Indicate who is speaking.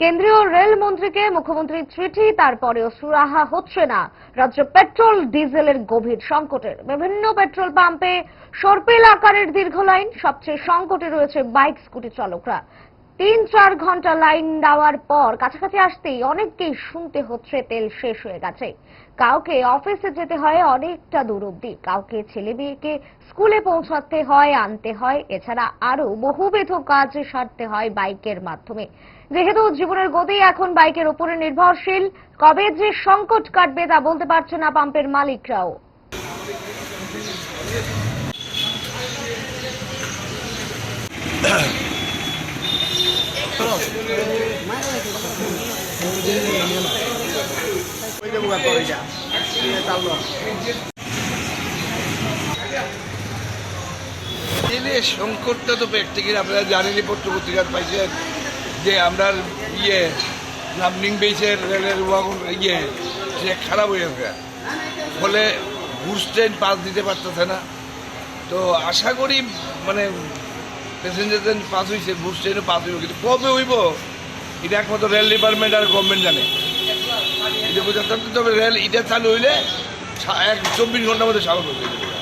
Speaker 1: কেন্দ্রীয় রেল মন্ত্রীকে মুখ্যমন্ত্রীর চিঠি, তারপরেও সুরাহা হচ্ছে না। রাজ্য পেট্রোল, ডিজেলের গভীর সংকটের। বিভিন্ন পেট্রোল পাম্পে সর্পেল আকারের দীর্ঘ লাইন, সবচেয়ে সংকটে রয়েছে বাইক স্কুটি চালকরা। তিন চার ঘণ্টা লাইন দেওয়ার পর কাছাকাছি আসতেই অনেককেই শুনতে হচ্ছে তেল শেষ হয়ে গেছে কাউকে অফিসে যেতে হয় অনেকটা দূর অব্দি কাউকে ছেলে মেয়েকে স্কুলে পৌঁছাতে হয় আনতে হয় এছাড়া আরও বহুবিধ কাজ সারতে হয় বাইকের মাধ্যমে যেহেতু জীবনের গতি এখন বাইকের উপরে নির্ভরশীল কবে যে সংকট কাটবে তা বলতে পারছে না পাম্পের মালিকরাও
Speaker 2: এলে সংকটটা তো প্র্যাকটিক্যাল আপনারা জানেনই পত্র পত্রিকার পাইছেন যে আমরা ইয়ে লামনিং বেসের রেলের ওয়াগন ইয়ে সে খারাপ হয়ে গেছে। ফলে ঘুষ ট্রেন পাস দিতে পারতেছে না। তো আশা করি মানে প্যাসেঞ্জার ট্রেন পাস হয়েছে বুস ট্রেনও পাস হইব কিন্তু কবে হইব? এটা একমাত্র রেল ডিপার্টমেন্ট আর গভর্নমেন্ট জানে। এটা বোঝাতে তবে রেল এটা চালু হইলে এক চব্বিশ ঘণ্টার মধ্যে স্বাভাবিক হয়ে যাবে।